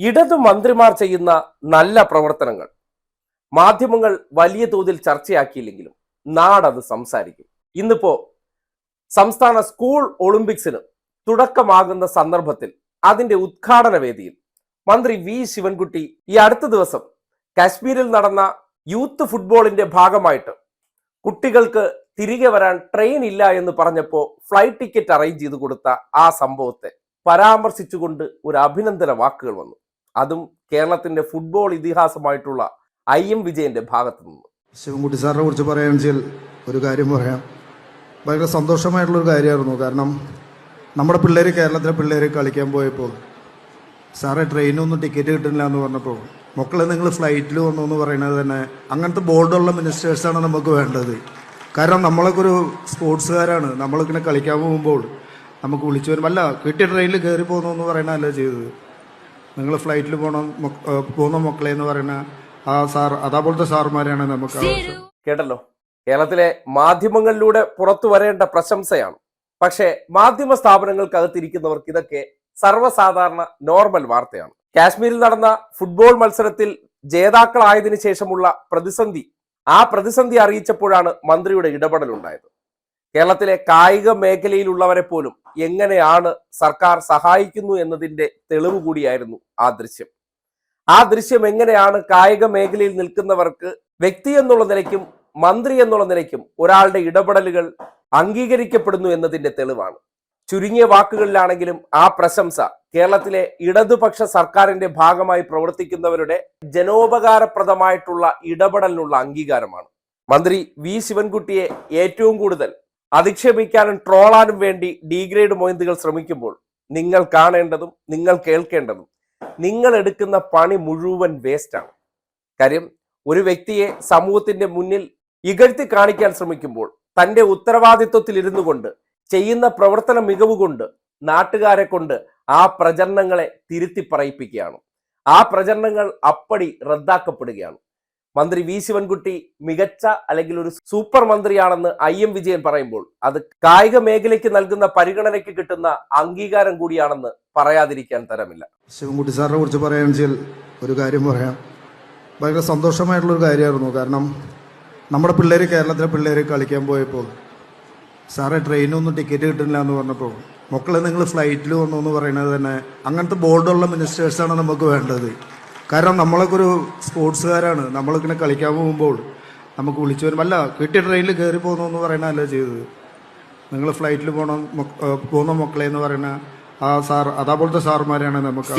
ഇടതു മന്ത്രിമാർ ചെയ്യുന്ന നല്ല പ്രവർത്തനങ്ങൾ. മാധ്യമങ്ങൾ വലിയ തോതിൽ ചർച്ചയാക്കിയില്ലെങ്കിലും നാടത് സംസാരിക്കും. ഇന്നിപ്പോ സംസ്ഥാന സ്കൂൾ ഒളിമ്പിക്സിന് തുടക്കമാകുന്ന സന്ദർഭത്തിൽ അതിന്റെ ഉദ്ഘാടന വേദിയിൽ മന്ത്രി വി ശിവൻകുട്ടി ഈ അടുത്ത ദിവസം കാശ്മീരിൽ നടന്ന യൂത്ത് ഫുട്ബോളിന്റെ ഭാഗമായിട്ട് കുട്ടികൾക്ക് തിരികെ വരാൻ ട്രെയിൻ ഇല്ല എന്ന് പറഞ്ഞപ്പോൾ ഫ്ലൈറ്റ് ടിക്കറ്റ് അറേഞ്ച് ചെയ്ത് കൊടുത്ത ആ സംഭവത്തെ പരാമർശിച്ചുകൊണ്ട് ഒരു അഭിനന്ദന വാക്കുകൾ വന്നു. അതും കേരളത്തിന്റെ ഫുട്ബോൾ ഇതിഹാസമായിട്ടുള്ള ഐ എം വിജയന്റെ ഭാഗത്തു നിന്ന്. ശിവൻകുട്ടി സാറിനെ കുറിച്ച് പറയുകയാണെന്ന് വെച്ചാൽ ഒരു കാര്യം പറയാം. ഭയങ്കര സന്തോഷമായിട്ടുള്ളൊരു കാര്യമായിരുന്നു. കാരണം നമ്മുടെ പിള്ളേർ കേരളത്തിലെ പിള്ളേർ കളിക്കാൻ പോയപ്പോൾ സാറേ ട്രെയിനൊന്നും ടിക്കറ്റ് കിട്ടുന്നില്ല എന്ന് പറഞ്ഞപ്പോൾ മക്കളെ നിങ്ങൾ ഫ്ലൈറ്റിൽ വന്നു എന്ന് പറയുന്നത് തന്നെ അങ്ങനത്തെ ബോർഡുള്ള മിനിസ്റ്റേഴ്സാണ് നമുക്ക് വേണ്ടത്. കാരണം നമ്മളൊക്കെ ഒരു സ്പോർട്സുകാരാണ് നമ്മളിങ്ങനെ കളിക്കാൻ പോകുമ്പോൾ നമുക്ക് വിളിച്ചു വരും. അല്ല കിട്ടിയ ട്രെയിനിൽ കയറി പോകുന്നു എന്ന് പറയുന്നതല്ല ചെയ്തത്. നിങ്ങൾ ഫ്ലൈറ്റിൽ പോണം പോകുന്ന മക്കളെ എന്ന് പറയുന്ന ആ സാർ അതേപോലത്തെ സാറുമാരെയാണ് നമുക്ക് ആവശ്യം. കേട്ടല്ലോ? കേരളത്തിലെ മാധ്യമങ്ങളിലൂടെ പുറത്തു വരേണ്ട പ്രശംസയാണ്. പക്ഷേ മാധ്യമ സ്ഥാപനങ്ങൾക്ക് സ്ഥാപനങ്ങൾക്കകത്തിരിക്കുന്നവർക്ക് ഇതൊക്കെ സർവസാധാരണ നോർമൽ വാർത്തയാണ്. കാശ്മീരിൽ നടന്ന ഫുട്ബോൾ മത്സരത്തിൽ ജേതാക്കളായതിനു ശേഷമുള്ള പ്രതിസന്ധി ആ പ്രതിസന്ധി അറിയിച്ചപ്പോഴാണ് മന്ത്രിയുടെ ഇടപെടൽ ഉണ്ടായത് കേരളത്തിലെ കായിക മേഖലയിലുള്ളവരെ പോലും എങ്ങനെയാണ് സർക്കാർ സഹായിക്കുന്നു എന്നതിന്റെ തെളിവ് കൂടിയായിരുന്നു ആ ദൃശ്യം. ആ ദൃശ്യം എങ്ങനെയാണ് കായിക മേഖലയിൽ നിൽക്കുന്നവർക്ക് വ്യക്തി എന്നുള്ള നിലയ്ക്കും മന്ത്രി എന്നുള്ള നിലയ്ക്കും ഒരാളുടെ ഇടപെടലുകൾ അംഗീകരിക്കപ്പെടുന്നു എന്നതിന്റെ തെളിവാണ്. ചുരുങ്ങിയ വാക്കുകളിലാണെങ്കിലും ആ പ്രശംസ കേരളത്തിലെ ഇടതുപക്ഷ സർക്കാരിന്റെ ഭാഗമായി പ്രവർത്തിക്കുന്നവരുടെ ജനോപകാരപ്രദമായിട്ടുള്ള ഇടപെടലിനുള്ള അംഗീകാരമാണ്. മന്ത്രി വി. ശിവൻകുട്ടിയെ ഏറ്റവും കൂടുതൽ അധിക്ഷേപിക്കാനും ട്രോളാനും വേണ്ടി ഡീഗ്രേഡ് മൊയന്തുകൾ ശ്രമിക്കുമ്പോൾ നിങ്ങൾ കാണേണ്ടതും നിങ്ങൾ കേൾക്കേണ്ടതും നിങ്ങൾ എടുക്കുന്ന പണി മുഴുവൻ വേസ്റ്റാണ് കാര്യം ഒരു വ്യക്തിയെ സമൂഹത്തിന്റെ മുന്നിൽ ഇകഴ്ത്തി കാണിക്കാൻ ശ്രമിക്കുമ്പോൾ തന്റെ ഉത്തരവാദിത്വത്തിൽ ഇരുന്നു കൊണ്ട് ചെയ്യുന്ന പ്രവർത്തന മികവ് കൊണ്ട് നാട്ടുകാരെ കൊണ്ട് ആ പ്രചരണങ്ങളെ തിരുത്തി പറയിപ്പിക്കുകയാണ്. ആ പ്രചരണങ്ങൾ അപ്പടി റദ്ദാക്കപ്പെടുകയാണ്. മന്ത്രി വി ശിവൻകുട്ടി മികച്ച അല്ലെങ്കിൽ ഒരു സൂപ്പർ മന്ത്രിയാണെന്ന് ഐ എം വിജയൻ പറയുമ്പോൾ അത് കായിക മേഖലയ്ക്ക് നൽകുന്ന പരിഗണനയ്ക്ക് കിട്ടുന്ന അംഗീകാരം കൂടിയാണെന്ന് പറയാതിരിക്കാൻ തരമില്ല. ശിവൻകുട്ടി സാറിനെ കുറിച്ച് പറയുകയാണെന്ന് വെച്ചാൽ ഒരു കാര്യം പറയാം. ഭയങ്കര സന്തോഷമായിട്ടുള്ള ഒരു കാര്യമായിരുന്നു. കാരണം നമ്മുടെ പിള്ളേർ കേരളത്തിലെ പിള്ളേർ കളിക്കാൻ പോയപ്പോൾ സാറെ ട്രെയിനൊന്നും ടിക്കറ്റ് കിട്ടുന്നില്ല എന്ന് പറഞ്ഞപ്പോൾ മക്കളെ നിങ്ങൾ ഫ്ലൈറ്റിൽ വന്നു എന്ന് പറയുന്നത് തന്നെ അങ്ങനത്തെ ബോർഡുള്ള മിനിസ്റ്റേഴ്സാണ് നമുക്ക് വേണ്ടത്. കാരണം നമ്മളൊക്കെ ഒരു സ്പോർട്സുകാരാണ്. നമ്മളിങ്ങനെ കളിക്കാൻ പോകുമ്പോൾ നമുക്ക് വിളിച്ചു വരും അല്ല കിട്ടിയ ട്രെയിനിൽ കയറി പോകുന്നു എന്ന് പറയണതല്ല ചെയ്തത്? നിങ്ങൾ ഫ്ലൈറ്റിൽ പോകണം പോകുന്ന മക്കളെ എന്ന് പറയുന്ന ആ സാർ അതേപോലത്തെ സാറുമാരെയാണ് നമുക്ക്